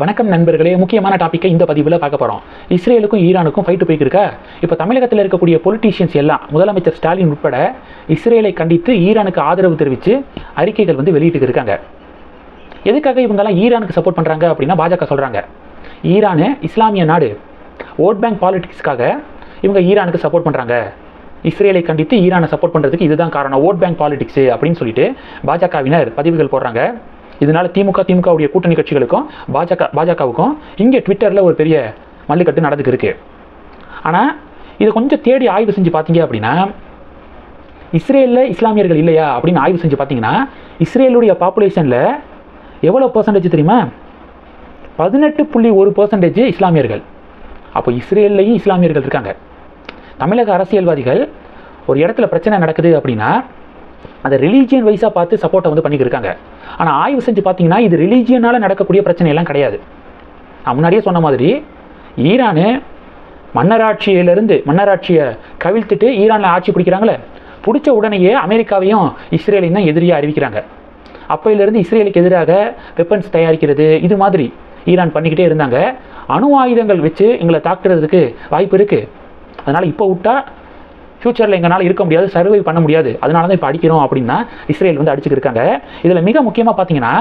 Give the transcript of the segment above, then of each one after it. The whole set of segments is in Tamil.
வணக்கம் நண்பர்களே முக்கியமான டாப்பிக்கை இந்த பதிவில் பார்க்க போகிறோம் இஸ்ரேலுக்கும் ஈரானுக்கும் ஃபைட்டு போய்க்கு இப்போ தமிழகத்தில் இருக்கக்கூடிய பொலிட்டீஷியன்ஸ் எல்லாம் முதலமைச்சர் ஸ்டாலின் உட்பட இஸ்ரேலை கண்டித்து ஈரானுக்கு ஆதரவு தெரிவித்து அறிக்கைகள் வந்து வெளியிட்டு இருக்காங்க. எதுக்காக இவங்கெல்லாம் ஈரானுக்கு சப்போர்ட் பண்ணுறாங்க அப்படின்னா பாஜக சொல்கிறாங்க ஈரானு இஸ்லாமிய நாடு. ஓட் பேங்க் பாலிட்டிக்ஸ்க்காக இவங்க ஈரானுக்கு சப்போர்ட் பண்ணுறாங்க இஸ்ரேலை கண்டித்து ஈரானை சப்போர்ட் பண்ணுறதுக்கு இதுதான் காரணம். ஓட் பேங்க் பாலிடிக்ஸ் அப்படின்னு சொல்லிட்டு பாஜகவினர் பதிவுகள் போடுறாங்க. இதனால திமுக திமுகவுடைய கூட்டணி கட்சிகளுக்கும் பாஜக பாஜகவுக்கும் இங்கே ட்விட்டரில் ஒரு பெரிய மல்லுக்கட்டு நடந்துக்கு இருக்கு ஆனால் இதை கொஞ்சம் தேடி ஆய்வு செஞ்சு பார்த்தீங்க அப்படின்னா இஸ்ரேலில் இஸ்லாமியர்கள் இல்லையா அப்படின்னு ஆய்வு செஞ்சு பார்த்தீங்கன்னா இஸ்ரேலுடைய பாப்புலேஷனில் எவ்வளோ பர்சன்டேஜ் தெரியுமா? பதினெட்டு புள்ளி ஒரு பர்சன்டேஜ் இஸ்லாமியர்கள். அப்போ இஸ்ரேல்லையும் இஸ்லாமியர்கள் இருக்காங்க. தமிழக அரசியல்வாதிகள் ஒரு இடத்துல பிரச்சனை நடக்குது அப்படின்னா அதை ரிலீஜியன் வைஸாக பார்த்து சப்போர்ட்டை வந்து பண்ணிக்கிருக்காங்க. ஆனால் ஆய்வு செஞ்சு பார்த்தீங்கன்னா இது ரிலீஜியனால் நடக்கக்கூடிய பிரச்சனையெல்லாம் கிடையாது. நான் முன்னாடியே சொன்ன மாதிரி ஈரானு மன்னராட்சியிலிருந்து மன்னராட்சியை கவிழ்த்துட்டு ஈரானில் ஆட்சி பிடிக்கிறாங்களே பிடிச்ச உடனேயே அமெரிக்காவையும் இஸ்ரேலையும் தான் எதிரியாக அறிவிக்கிறாங்க. அப்போயிலேருந்து இஸ்ரேலுக்கு எதிராக வெப்பன்ஸ் தயாரிக்கிறது இது மாதிரி ஈரான் பண்ணிக்கிட்டே இருந்தாங்க. அணு ஆயுதங்கள் வச்சு எங்களை தாக்குறதுக்கு வாய்ப்பு இருக்குது அதனால் இப்போ விட்டா ஃப்யூச்சரில் எங்களால் இருக்க முடியாது சர்வை பண்ண முடியாது. அதனால தான் இப்போ அடிக்கிறோம் அப்படின்னா இஸ்ரேல் வந்து அடிச்சுட்டு இருக்காங்க. இதில் மிக முக்கியமாக பார்த்தீங்கன்னா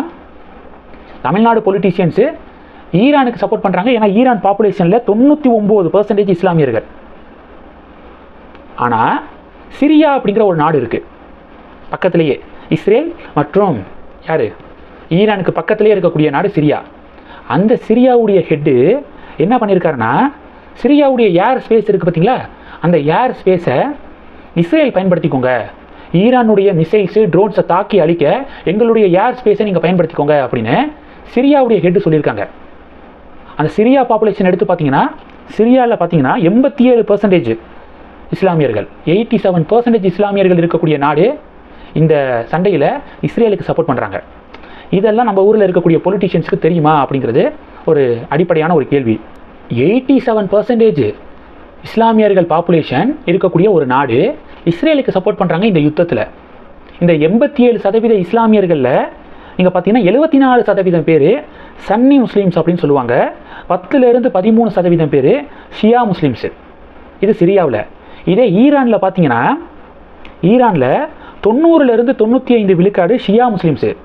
தமிழ்நாடு பொலிட்டீஷியன்ஸு ஈரானுக்கு சப்போர்ட் பண்ணுறாங்க ஏன்னா ஈரான் பாப்புலேஷனில் தொண்ணூற்றி ஒம்பது பர்சன்டேஜ் இஸ்லாமியர்கள். ஆனால் சிரியா அப்படிங்கிற ஒரு நாடு இருக்குது பக்கத்திலேயே. இஸ்ரேல் மற்றும் யார்? ஈரானுக்கு பக்கத்திலே இருக்கக்கூடிய நாடு சிரியா. அந்த சிரியாவுடைய ஹெட்டு என்ன பண்ணியிருக்காருன்னா சிரியாவுடைய ஏர் ஸ்பேஸ் இருக்குது பார்த்தீங்களா அந்த ஏர் ஸ்பேஸை இஸ்ரேல் பயன்படுத்திக்கோங்க. ஈரானுடைய மிசைல்ஸு ட்ரோன்ஸை தாக்கி அழிக்க எங்களுடைய ஏர் ஸ்பேஸை நீங்கள் பயன்படுத்திக்கோங்க அப்படின்னு சிரியாவுடைய ஹெட்டு சொல்லியிருக்காங்க. அந்த சிரியா பாப்புலேஷன் எடுத்து பார்த்தீங்கன்னா சிரியாவில் பார்த்தீங்கன்னா எண்பத்தி ஏழு பர்சன்டேஜ் இஸ்லாமியர்கள் எயிட்டி செவன் பர்சன்டேஜ் இஸ்லாமியர்கள் இருக்கக்கூடிய நாடு இந்த சண்டையில் இஸ்ரேலுக்கு சப்போர்ட் பண்ணுறாங்க இதெல்லாம் நம்ம ஊரில் இருக்கக்கூடிய பொலிட்டிஷியன்ஸுக்கு தெரியுமா அப்படிங்கிறது ஒரு அடிப்படையான ஒரு கேள்வி. எயிட்டி செவன் பர்சன்டேஜ் இஸ்லாமியர்கள் பாப்புலேஷன் இருக்கக்கூடிய ஒரு நாடு இஸ்ரேலுக்கு சப்போர்ட் பண்ணுறாங்க இந்த யுத்தத்தில். இந்த எண்பத்தி ஏழு சதவீத இஸ்லாமியர்களில் நீங்கள் பார்த்தீங்கன்னா எழுபத்தி நாலு சதவீதம் பேர் சன்னி முஸ்லீம்ஸ் அப்படின்னு சொல்லுவாங்க. பத்துலேருந்து பதிமூணு சதவீதம் பேர் ஷியா முஸ்லீம்ஸு. இது சிரியாவில். இதே ஈரானில் பார்த்தீங்கன்னா ஈரானில் தொண்ணூறுலேருந்து தொண்ணூற்றி ஐந்து விழுக்காடு ஷியா முஸ்லீம்ஸு.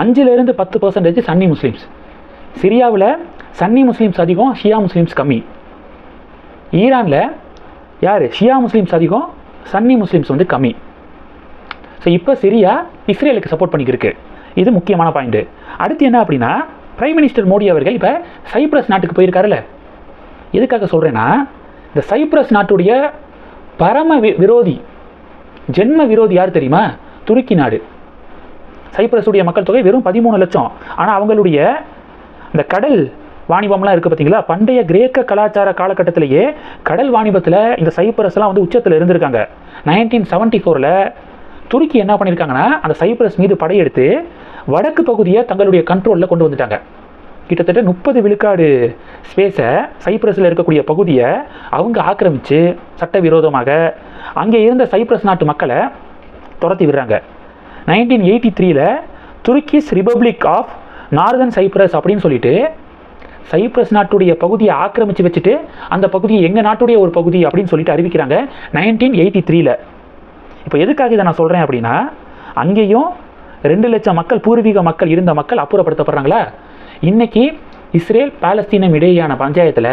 அஞ்சுலேருந்து பத்து பர்சன்டேஜ் சன்னி முஸ்லீம்ஸ். சிரியாவில் சன்னி முஸ்லீம்ஸ் அதிகம் ஷியா முஸ்லீம்ஸ் கம்மி. ஈரானில் யார்? ஷியா முஸ்லீம்ஸ் அதிகம் சன்னி முஸ்லீம்ஸ் வந்து கம்மி. ஸோ இப்போ சிரியா இஸ்ரேலுக்கு சப்போர்ட் பண்ணிக்கிருக்கு. இது முக்கியமான பாயிண்ட்டு அடுத்து என்ன அப்படின்னா பிரைம் மினிஸ்டர் மோடி அவர்கள் இப்போ சைப்ரஸ் நாட்டுக்கு போயிருக்காருல்ல. எதுக்காக சொல்கிறேன்னா இந்த சைப்ரஸ் நாட்டுடைய பரம விரோதி ஜென்ம விரோதி யார் தெரியுமா? துருக்கி நாடு. சைப்ரஸுடைய மக்கள் தொகை வெறும் பதிமூணு லட்சம். ஆனால் அவங்களுடைய இந்த கடல் வாணிபம்லாம் இருக்குது பார்த்தீங்களா பண்டைய கிரேக்க கலாச்சார காலகட்டத்திலேயே கடல் வாணிபத்தில் இந்த சைப்ரஸ்லாம் வந்து உச்சத்தில் இருந்திருக்காங்க. நைன்டீன் செவன்ட்டி ஃபோரில் துருக்கி என்ன பண்ணியிருக்காங்கன்னா அந்த சைப்ரஸ் மீது படையெடுத்து வடக்கு பகுதியை தங்களுடைய கண்ட்ரோலில் கொண்டு வந்துட்டாங்க. கிட்டத்தட்ட முப்பது விழுக்காடு ஸ்பேஸை சைப்ரஸில் இருக்கக்கூடிய பகுதியை அவங்க ஆக்கிரமித்து சட்டவிரோதமாக அங்கே இருந்த சைப்ரஸ் நாட்டு மக்களை துரத்தி விடுறாங்க. நைன்டீன் எயிட்டி த்ரீல Turkish republic of northern Cyprus அப்படின்னு சொல்லிட்டு சைப்ரஸ் நாட்டுடைய பகுதியை ஆக்கிரமித்து வச்சுட்டு அந்த பகுதியை எங்கள் நாட்டுடைய ஒரு பகுதி அப்படின்னு சொல்லிட்டு அறிவிக்கிறாங்க நைன்டீன் எயிட்டி த்ரீல இப்போ எதுக்காக இதை நான் சொல்கிறேன் அப்படின்னா அங்கேயும் ரெண்டு லட்சம் மக்கள் பூர்வீக மக்கள் இருந்த மக்கள் அப்புறப்படுத்தப்படுறாங்களா? இன்றைக்கி இஸ்ரேல் பாலஸ்தீனம் இடையேயான பஞ்சாயத்தில்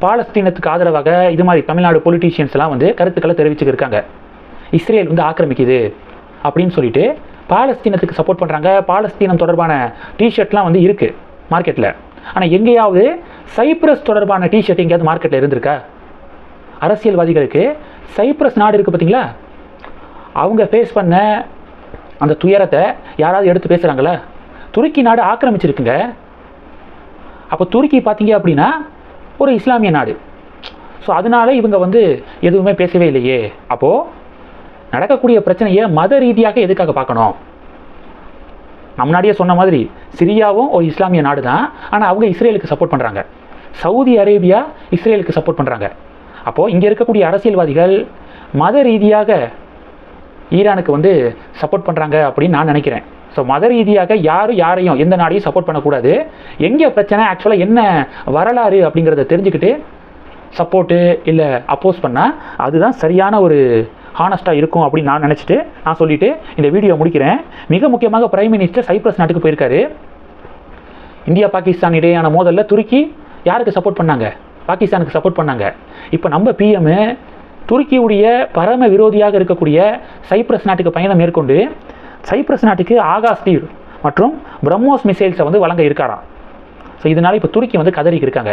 பாலஸ்தீனத்துக்கு ஆதரவாக இது மாதிரி தமிழ்நாடு பொலிட்டீஷியன்ஸ்லாம் வந்து கருத்துக்களை தெரிவிச்சுக்கிருக்காங்க இஸ்ரேல் வந்து ஆக்கிரமிக்குது அப்படின்னு சொல்லிட்டு பாலஸ்தீனத்துக்கு சப்போர்ட் பண்ணுறாங்க பாலஸ்தீனம் தொடர்பான டிஷர்ட்லாம் வந்து இருக்குது மார்க்கெட்டில் ஆனால் எங்கேயாவது சைப்ரஸ் தொடர்பான டிஷர்ட் எங்கேயாவது மார்க்கெட்டில் இருந்திருக்கா? அரசியல்வாதிகளுக்கு சைப்ரஸ் நாடு இருக்குது பார்த்தீங்களா அவங்க ஃபேஸ் பண்ண அந்த துயரத்தை யாராவது எடுத்து பேசுகிறாங்களா துருக்கி நாடு ஆக்கிரமிச்சிருக்குங்க. அப்போ துருக்கி பார்த்தீங்க அப்படின்னா ஒரு இஸ்லாமிய நாடு. ஸோ அதனால இவங்க வந்து எதுவுமே பேசவே இல்லையே. அப்போது நடக்கக்கூடிய பிரச்சனையை மத ரீதியாக எதுக்காக பார்க்கணும்? நான் முன்னாடியே சொன்ன மாதிரி சிரியாவும் ஒரு இஸ்லாமிய நாடு தான் ஆனால் அவங்க இஸ்ரேலுக்கு சப்போர்ட் பண்ணுறாங்க சவுதி அரேபியா இஸ்ரேலுக்கு சப்போர்ட் பண்ணுறாங்க அப்போது இங்கே இருக்கக்கூடிய அரசியல்வாதிகள் மத ரீதியாக ஈரானுக்கு வந்து சப்போர்ட் பண்ணுறாங்க அப்படின்னு நான் நினைக்கிறேன். ஸோ மத ரீதியாக யாரும் யாரையும் எந்த நாடையும் சப்போர்ட் பண்ணக்கூடாது. எங்கே பிரச்சனை? ஆக்சுவலாக என்ன வரலாறு அப்படிங்கிறத தெரிஞ்சுக்கிட்டு சப்போர்ட்டு இல்லை அப்போஸ் பண்ணால் அதுதான் சரியான ஒரு ஹானஸ்ட்டாக இருக்கும் அப்படின்னு நான் நினச்சிட்டு நான் சொல்லிவிட்டு இந்த வீடியோ முடிக்கிறேன். மிக முக்கியமாக பிரைம் மினிஸ்டர் சைப்ரஸ் நாட்டுக்கு போயிருக்காரு. இந்தியா பாகிஸ்தான் இடையேயான மோதலில் துருக்கி யாருக்கு சப்போர்ட் பண்ணாங்க? பாகிஸ்தானுக்கு சப்போர்ட் பண்ணாங்க. இப்போ நம்ம பிஎம் துருக்கியுடைய பரம விரோதியாக இருக்கக்கூடிய சைப்ரஸ் நாட்டுக்கு பயணம் மேற்கொண்டு சைப்ரஸ் நாட்டுக்கு ஆகாஷ் தீர் மற்றும் பிரம்மோஸ் மிசைல்ஸை வந்து வழங்க இருக்காராம். ஸோ இதனால இப்போ துருக்கி வந்து கதறிக்கு இருக்காங்க.